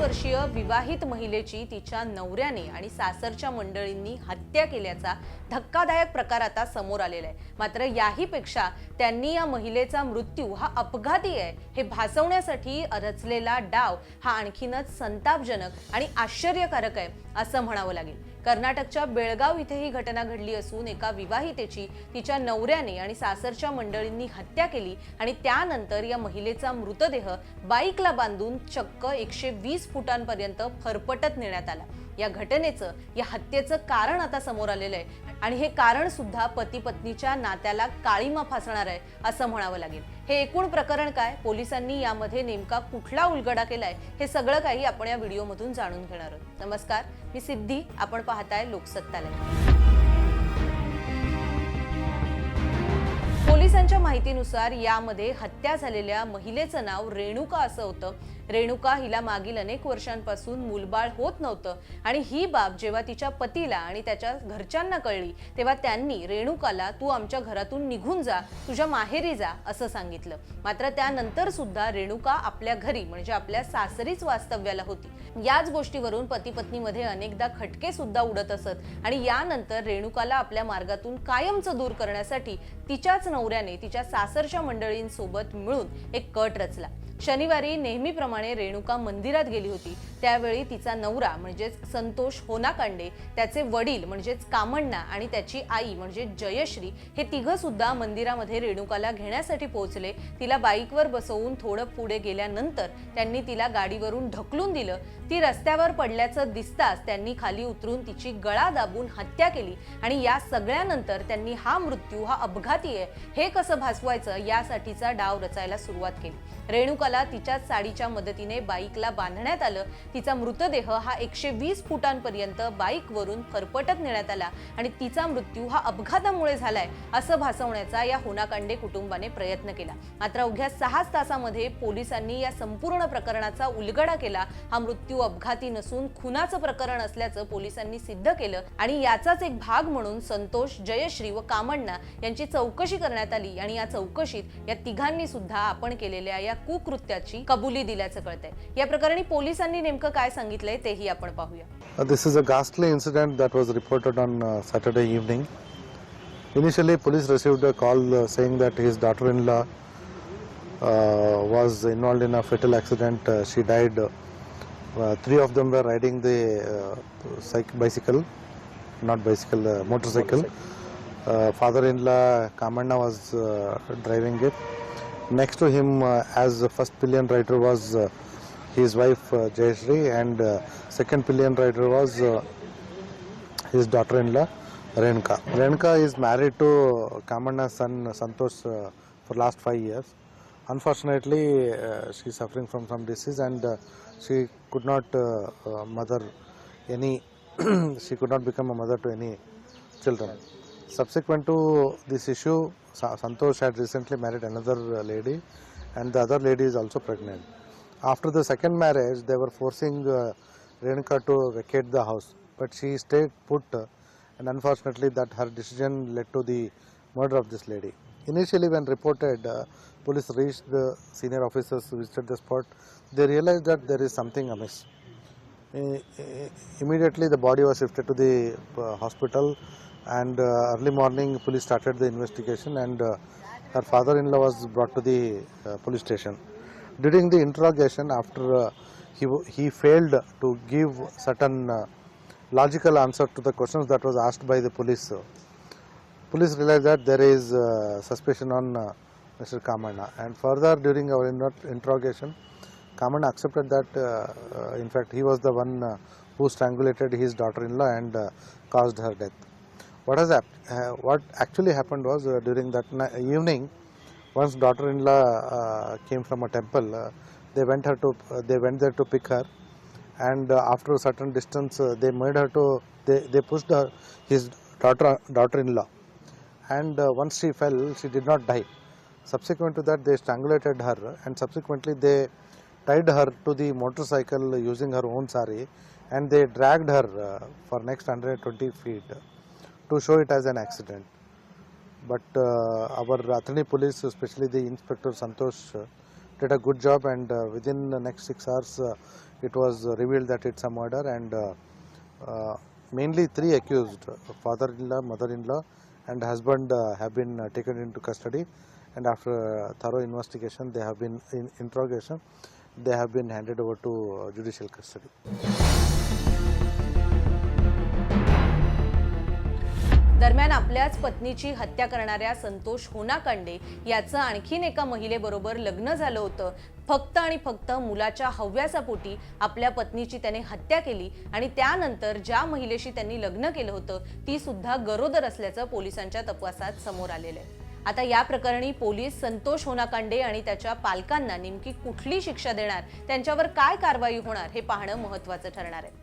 वर्षीय विवाहित महिलेची तिच्या नवऱ्याने आणि सासरच्या मंडळींनी हत्या केल्याचा धक्कादायक प्रकार आता समोर आलेला आहे. मात्र याहीपेक्षा त्यांनी या महिलेचा मृत्यू हा अपघाती आहे हे भासवण्यासाठी रचलेला डाव हा आणखीनच संतापजनक आणि आश्चर्यकारक आहे असं म्हणावं लागेल. कर्नाटकच्या बेळगाव इथे ही घटना घडली असून एका विवाहितेची तिच्या नवऱ्याने आणि सासरच्या मंडळींनी हत्या केली आणि त्यानंतर या महिलेचा मृतदेह बाईकला बांधून चक्क एकशे वीस फुटांपर्यंत फरफटत नेण्यात आला. या घटनेचं या हत्येचं कारण आता समोर आलेलं आहे आणि हे कारण सुद्धा पती पत्नीच्या नात्याला काळीमा फासणार आहे असं म्हणावं लागेल. हे एकूण प्रकरण काय? पोलिसांनी यामध्ये नेमका कुठला उलगडा केलाय? हे सगळं काही आपण या व्हिडिओमधून जाणून घेणार आहोत. नमस्कार. मी सिद्धी आपण पाहताय लोकसत्तालय पोलिसांच्या माहितीनुसार यामध्ये हत्या झालेल्या महिलेचं नाव रेणुका असं होतं. रेणुका हिला मागील अनेक वर्षांपासून मूलबाळ होत नव्हतं. आणि ही बाब जेव्हा तिच्या पतीला आणि त्याच्या घरच्यांना कळली तेव्हा त्यांनी रेणुकाला तू आमच्या घरातून निघून जा तुझ्या माहेरी जा असं सांगितलं. मात्र त्यानंतर सुद्धा रेणुका आपल्या घरी म्हणजे आपल्या सासरीच वास्तव्याला होती. याच गोष्टीवरून पती पत्नीमध्ये अनेकदा खटके सुद्धा उडत असत. आणि यानंतर रेणुकाला आपल्या मार्गातून कायमचं दूर करण्यासाठी तिच्याच नवऱ्याने तिच्या सासरच्या मंडळींसोबत मिळून एक कट रचला. शनिवारी नेहमीप्रमाणे रेणुका मंदिरात गेली होती. त्यावेळी तिचा नवरा म्हणजेच संतोष होनाकांडे त्याचे वडील म्हणजेच कामण्णा आणि त्याची आई म्हणजे जयश्री हे तिघं सुद्धा मंदिरामध्ये रेणुकाला घेण्यासाठी पोहोचले. तिला बाईकवर बसवून थोडं पुढे गेल्यानंतर त्यांनी तिला गाडीवरून ढकलून दिलं. ती रस्त्यावर पडल्याचं दिसताच त्यांनी खाली उतरून तिची गळा दाबून हत्या केली आणि या सगळ्यानंतर त्यांनी हा मृत्यू हा अपघाती आहे हे कसं भासवायचं यासाठीचा डाव रचायला सुरुवात केली. रेणुका रेणुकाला तिच्या साडीच्या मदतीने बाईकला बांधण्यात आलं. तिचा मृतदेह हा एकशे वीस फुटांपर्यंत बाईकवरून फरफटत नेण्यात आला आणि तिचा मृत्यू हा अपघातामुळे झालाय असं भासवण्याचा या होनाकांडे कुटुंबाने प्रयत्न केला. मात्र अवघ्या सहाच तासामध्ये पोलिसांनी या संपूर्ण प्रकरणाचा उलगडा केला. हा मृत्यू अपघाती नसून खुनाचं प्रकरण असल्याचं पोलिसांनी सिद्ध केलं आणि याचाच एक भाग म्हणून संतोष जयश्री व कामण्णा यांची चौकशी करण्यात आली आणि या चौकशीत या तिघांनी सुद्धा आपण केलेल्या या कृत्याची कबुली दिल्याचं कळत या प्रकरणी पोलिसांनी नेमकं काय सांगितलंय तेही आपण पाहूया. This is a ghastly incident that was reported on Saturday evening initially police receive a call saying that his daughter in law was involved in a fatal accident she died three of them were riding they सायक bicycle not bicycle motorcycle father in law Kamanna was driving it Next to him, uh, as the first pillion rider, was uh, his wife uh, and uh, second pillion rider was his daughter-in-law Renka. Renka is married to Kamanna's son Santosh uh, for last five years. Unfortunately, uh, she is suffering from some disease and uh, she could not mother any. she could not become a mother to any children. Subsequent to this issue, Santosh had recently married another uh, lady, and the other lady is also pregnant. After the second marriage, they were forcing uh, to vacate the house, but she stayed put, uh, and unfortunately, that her decision led to the murder of this lady. Initially, when reported, uh, police reached the senior officers visited the spot. They realized that there is something amiss. Uh, immediately the body was shifted to the uh, hospital and uh, early morning police started the investigation and uh, her father-in-law was brought to the uh, police station during the interrogation after he, he failed to give certain logical answer to the questions that was asked by the police police realized that there is uh, suspicion on uh, Mr. Kamana and further during our interrogation Kamana accepted that uh, in fact he was the one who strangulated his daughter-in-law and caused her death. What has hap- uh, what actually happened was uh, during that evening, once daughter-in-law uh, came from a temple, they went her to they went there to pick her, and after a certain distance, they made her to they, they pushed her his daughter daughter-in-law, and once she fell, she did not die. Subsequent to that, they strangulated her, and subsequently they tied her to the motorcycle using her own sari, and they dragged her for next 120 feet to show it as an accident. But uh, our Athani police, especially the inspector Santosh, uh, did a good job, and uh, within the next six hours, uh, it was revealed that it's a murder, and uh, uh, mainly three accused: father-in-law, mother-in-law, and husband have been taken into custody. And after thorough investigation, they have been in interrogation. They have been handed over to judicial custody. दरम्यान आपल्याच पत्नीची हत्या करणाऱ्या संतोष होनाकांडे याचं आणखीन एका महिलेबरोबर लग्न झालं होतं. फक्त आणि फक्त मुलाच्या हव्यासापोटी आपल्या पत्नीची त्याने हत्या केली आणि त्यानंतर ज्या महिलेशी त्यांनी लग्न केलं होतं ती सुद्धा गरोदर असल्याचं पोलिसांच्या तपासात समोर आलेलं आहे. आता या प्रकरणी पोलीस संतोष होनाकांडे आणि त्याच्या पालकांना नेमकी कुठली शिक्षा देणार त्यांच्यावर काय कारवाई होणार हे पाहणं महत्वाचं ठरणार आहे.